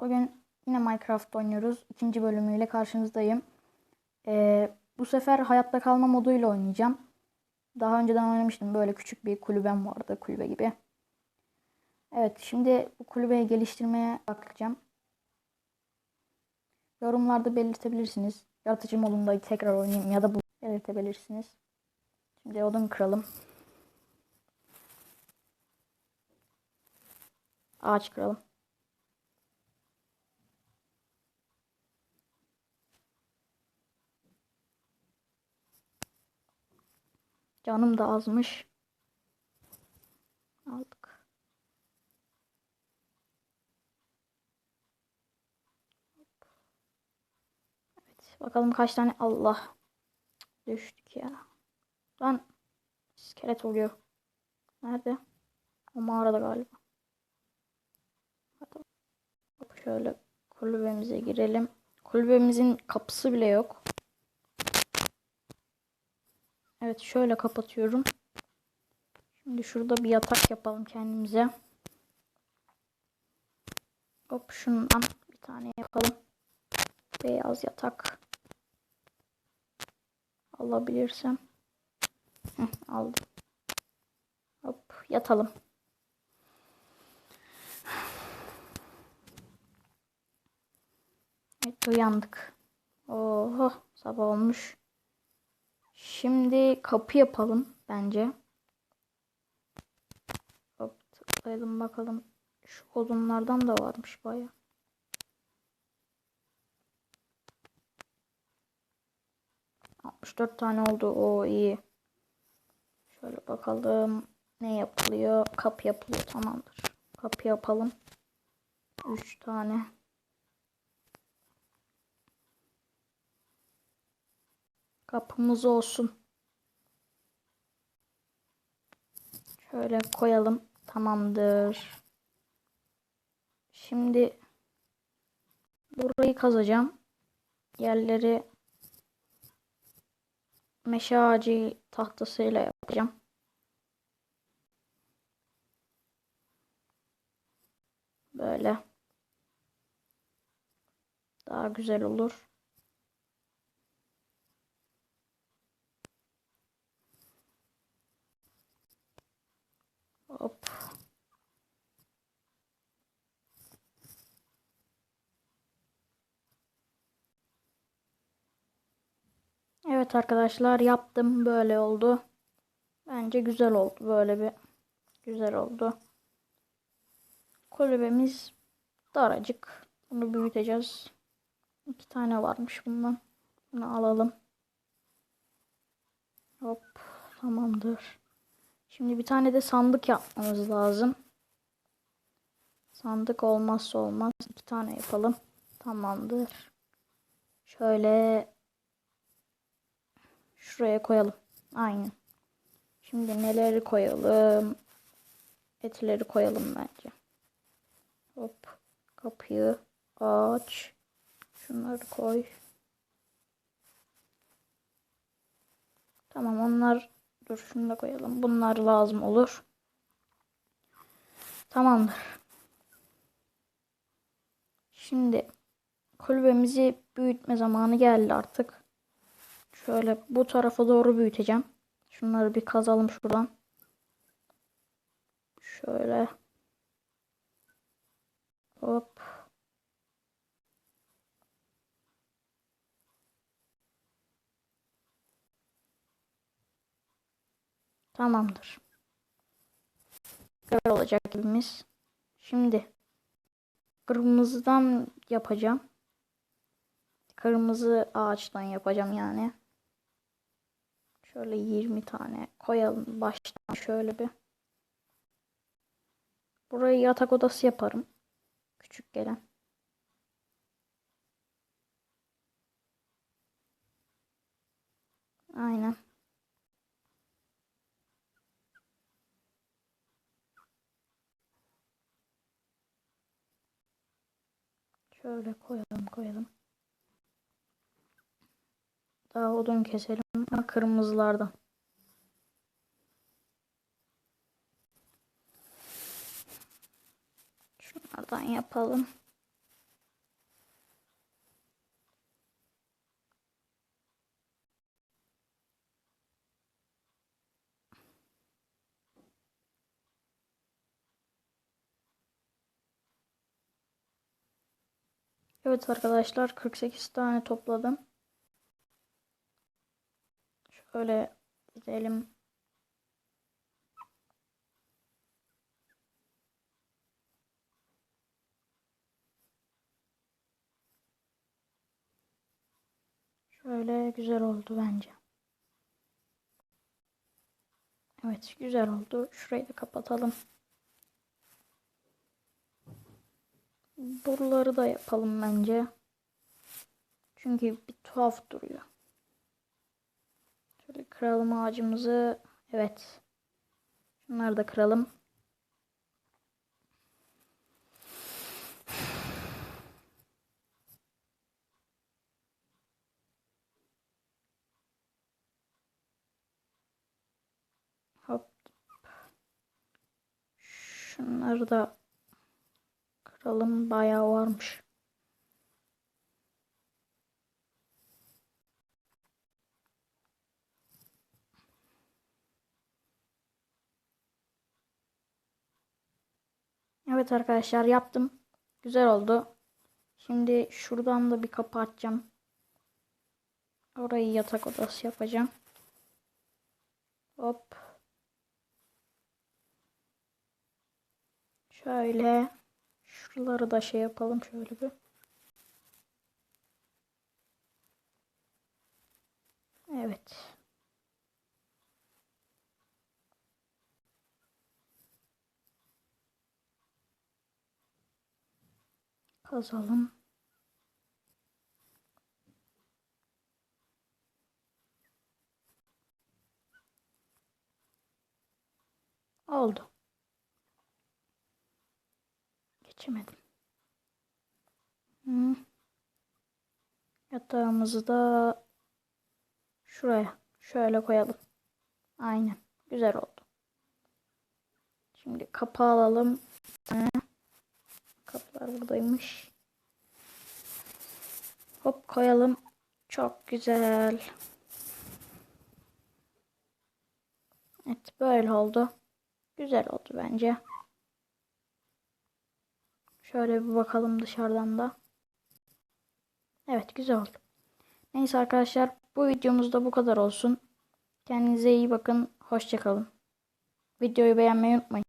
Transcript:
Bugün yine Minecraft oynuyoruz. İkinci bölümüyle karşınızdayım. Ee, bu sefer hayatta kalma moduyla oynayacağım. Daha önceden oynamıştım. Böyle küçük bir kulübem vardı. Kulübe gibi. Evet şimdi bu kulübeyi geliştirmeye bakacağım. Yorumlarda belirtebilirsiniz. Yaratıcı modunda tekrar oynayayım ya da bu belirtebilirsiniz. Şimdi odun kıralım. Ağaç kıralım. Canım da azmış. Aldık. Evet, bakalım kaç tane Allah düştük ya. Lan iskelet oluyor. Nerede? O mağarada galiba. Hadi. Şöyle kulübemize girelim. Kulübemizin kapısı bile yok. Evet şöyle kapatıyorum. Şimdi şurada bir yatak yapalım kendimize. Hop şundan bir tane yapalım. Beyaz yatak. Alabilirsem. Heh, aldım. Hop yatalım. Evet uyandık. Oho sabah olmuş. Şimdi kapı yapalım bence. Hop tıklayalım bakalım. Şu odunlardan da varmış baya. Dört tane oldu. O iyi. Şöyle bakalım. Ne yapılıyor? Kapı yapılıyor. Tamamdır. Kapı yapalım. Üç tane. Kapımız olsun. Şöyle koyalım. Tamamdır. Şimdi burayı kazacağım. Yerleri meşe ağacı tahtasıyla yapacağım. Böyle. Daha güzel olur. Hop. Evet arkadaşlar yaptım böyle oldu. Bence güzel oldu böyle bir güzel oldu. Kulübemiz daracık. Bunu büyüteceğiz. İki tane varmış bundan. Bunu alalım. Hop tamamdır. Şimdi bir tane de sandık yapmamız lazım. Sandık olmazsa olmaz. İki tane yapalım. Tamamdır. Şöyle şuraya koyalım. Aynen. Şimdi neleri koyalım? Etleri koyalım bence. Hop. Kapıyı aç. Şunları koy. Tamam onlar dur şunu da koyalım. Bunlar lazım olur. Tamamdır. Şimdi kulübemizi büyütme zamanı geldi artık. Şöyle bu tarafa doğru büyüteceğim. Şunları bir kazalım şuradan. Şöyle. Hop. Tamamdır. Böyle olacak gibimiz. Şimdi kırmızıdan yapacağım. Kırmızı ağaçtan yapacağım yani. Şöyle 20 tane koyalım baştan şöyle bir. Burayı yatak odası yaparım. Küçük gelen. Aynen. Şöyle koyalım koyalım. Daha odun keselim ama kırmızılardan. Şunlardan yapalım. Evet arkadaşlar 48 tane topladım. Şöyle gidelim. Şöyle güzel oldu bence. Evet güzel oldu. Şurayı da kapatalım. Buraları da yapalım bence. Çünkü bir tuhaf duruyor. Şöyle kıralım ağacımızı. Evet. Şunları da kıralım. Hop. Şunları da kıralım. Bayağı varmış. Evet arkadaşlar yaptım. Güzel oldu. Şimdi şuradan da bir kapı açacağım. Orayı yatak odası yapacağım. Hop. Şöyle. Şuraları da şey yapalım şöyle bir. Evet. Kazalım. Oldu. Geçemedim. Hı. Yatağımızı da şuraya şöyle koyalım. Aynen. Güzel oldu. Şimdi kapağı alalım. Hı. Kapılar buradaymış. Hop koyalım. Çok güzel. Evet böyle oldu. Güzel oldu bence. Şöyle bir bakalım dışarıdan da. Evet güzel oldu. Neyse arkadaşlar bu videomuz da bu kadar olsun. Kendinize iyi bakın. Hoşçakalın. Videoyu beğenmeyi unutmayın.